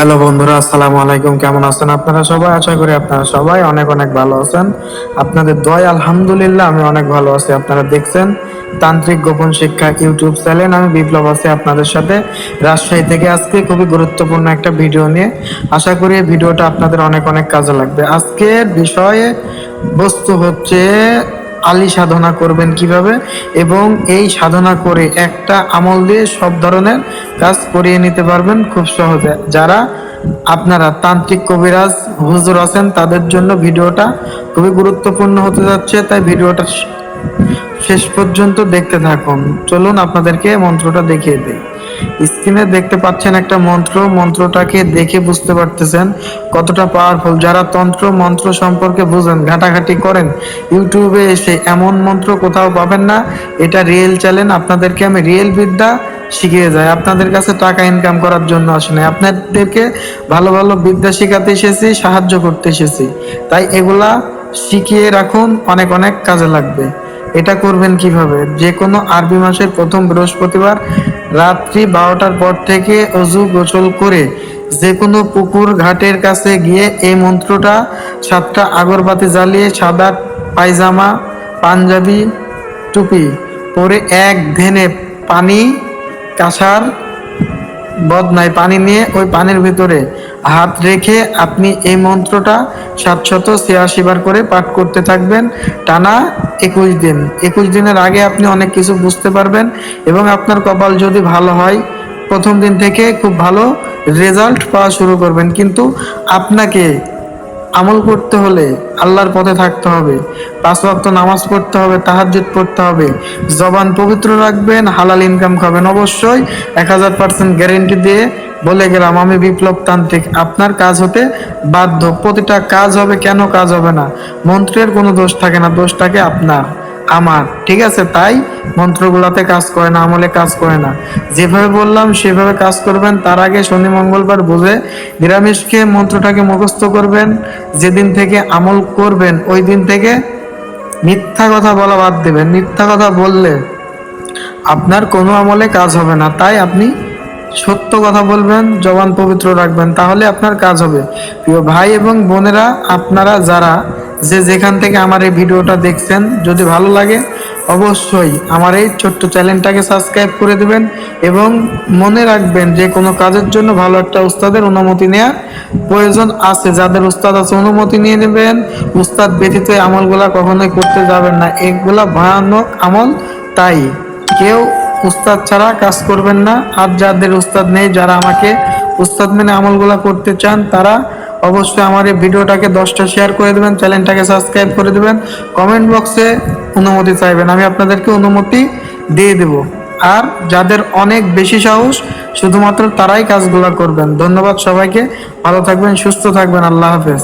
Hello বন্ধুরা, আসসালামু আলাইকুম। কেমন আছেন আপনারা সবাই? আশা করি আপনারা সবাই অনেক অনেক ভালো আছেন। আপনাদের দয় আলহামদুলিল্লাহ, আমি অনেক ভালো আছি। আপনারা দেখছেন তান্ত্রিক গোপন শিক্ষা ইউটিউব চ্যানেল। আমি বিপ্লব আছি আপনাদের সাথে রাজশাহী থেকে আজকে খুবই গুরুত্বপূর্ণ একটা ভিডিও নিয়ে। আশা করি এই ভিডিওটা আপনাদের অনেক অনেক কাজে লাগবে। আজকের বিষয়ে বস্তু হচ্ছে আলী সাধনা করবেন কীভাবে? এবং এই সাধনা করে একটা আমল দিয়ে সব ধরনের কাজ করিয়ে নিতে পারবেন খুব সহজে। যারা আপনারা তান্ত্রিক কবিরাজ, হুজুর আছেন, তাদের জন্য ভিডিওটা খুবই গুরুত্বপূর্ণ হতে যাচ্ছে, তাই ভিডিওটা শেষ পর্যন্ত দেখতে থাকুন। চলুন আপনাদেরকে মন্ত্রটা দেখিয়ে দিই। স্ক্রিনে দেখতে পাচ্ছেন একটা মন্ত্র, মন্ত্রটাকে দেখে বুঝতে পারতেছেন কতটা পাওয়ারফুল যারা তন্ত্র, মন্ত্র সম্পর্কে বুঝেন, ঘাটাঘাটি করেন, ইউটিউবে এসে এমন মন্ত্র কোথাও পাবেন না, এটা রিয়েল চ্যানেল আপনাদেরকে আমি রিয়েল বিদ্যা শিখিয়ে যায়। আপনাদের কাছে টাকা ইনকাম করার জন্য আসে নাই। আপনাদেরকে ভালো ভালো বিদ্যা শেখাতে এসেছি, সাহায্য করতে এসেছি। তাই এগুলা শিখিয়ে রাখুন, অনেক অনেক কাজে লাগবে। এটা করবেন কীভাবে? যে কোনো আরবি মাসের প্রথম বৃহস্পতিবার রাত্রি বারোটার পর থেকে অজু গোসল করে যে কোনো পুকুর ঘাটের কাছে গিয়ে এই মন্ত্রটা সাতটা আগরবাতি জ্বালিয়ে সাদা পায়জামা, পাঞ্জাবি, টুপি পরে এক ধেনে পানি কাঁসার বদনায় পানি নিয়ে ওই পানির ভিতরে হাত রেখে আপনি এই মন্ত্রটা সাতশত ছিয়াশি বার করে পাঠ করতে থাকবেন। টানা একুশ দিন। একুশ দিনের আগে আপনি অনেক কিছু বুঝতে পারবেন এবং আপনার কপাল যদি ভালো হয়, প্রথম দিন থেকে খুব ভালো রেজাল্ট পাওয়া শুরু করবেন। কিন্তু আপনাকে আমল করতে হলে আল্লাহর পথে থাকতে হবে। পাঁচ ওয়াক্ত নামাজ পড়তে হবে, তাহাজ্জুদ পড়তে হবে। জবান পবিত্র রাখবেন, হালাল ইনকাম খাবেন অবশ্যই। এক হাজার পার্সেন্ট গ্যারেন্টি দিয়ে বলে গেলাম, আমি বিপ্লবতান্ত্রিক। আপনার কাজ হতে বাধ্য। প্রতিটা কাজ হবে, কেন কাজ হবে না? মন্ত্রীর কোনো দোষ থাকে না দোষটাকে আপনার? আমার, ঠিক আছে? তাই মন্ত্রগুলাতে কাজ করে না, আমলে কাজ করে না। যেভাবে বললাম, সেভাবে কাজ করবেন। তার আগে শনি মঙ্গলবার বুঝে নিরামিষ খেয়ে মন্ত্রটাকে মুখস্থ করবেন। যেদিন থেকে আমল করবেন, ওই দিন থেকে মিথ্যা কথা বলা বাদ দেবেন। মিথ্যা কথা বললে আপনার কোনো আমলে কাজ হবে না। তাই আপনি সত্য কথা বলবেন, জবান পবিত্র রাখবেন, তাহলে আপনার কাজ হবে। প্রিয় ভাই এবং বোনেরা, আপনারা যারা যে যেখান থেকে আমার এই ভিডিওটা দেখছেন, যদি ভালো লাগে, অবশ্যই আমার এই ছোট্ট চ্যানেলটাকে সাবস্ক্রাইব করে দেবেন এবং মনে রাখবেন যে কোনো কাজের জন্য ভালো একটা উস্তাদের অনুমতি নেওয়ার প্রয়োজন আছে। যাদের উস্তাদ আছে, অনুমতি নিয়ে নেবেন। উস্তাদ ব্যতীত আমলগুলা কখনোই করতে যাবেন না। এগুলা ভয়ানক আমল, তাই কেউ উস্তাদ ছাড়া কাজ করবেন না। আর যাদের উস্তাদ নেই, যারা আমাকে উস্তাদ মেনে আমলগুলা করতে চান, তারা অবশ্যই আমার এই ভিডিওটাকে দশটা শেয়ার করে দেবেন চ্যানেলটাকে সাবস্ক্রাইব করে দেবেন কমেন্ট বক্সে অনুমতি চাইবেন, আমি আপনাদেরকে অনুমতি দিয়ে দেব। আর যাদের অনেক বেশি সাহস, শুধুমাত্র তারাই কাজগুলো করবেন। ধন্যবাদ সবাইকে, ভালো থাকবেন, সুস্থ থাকবেন, আল্লাহ হাফেজ।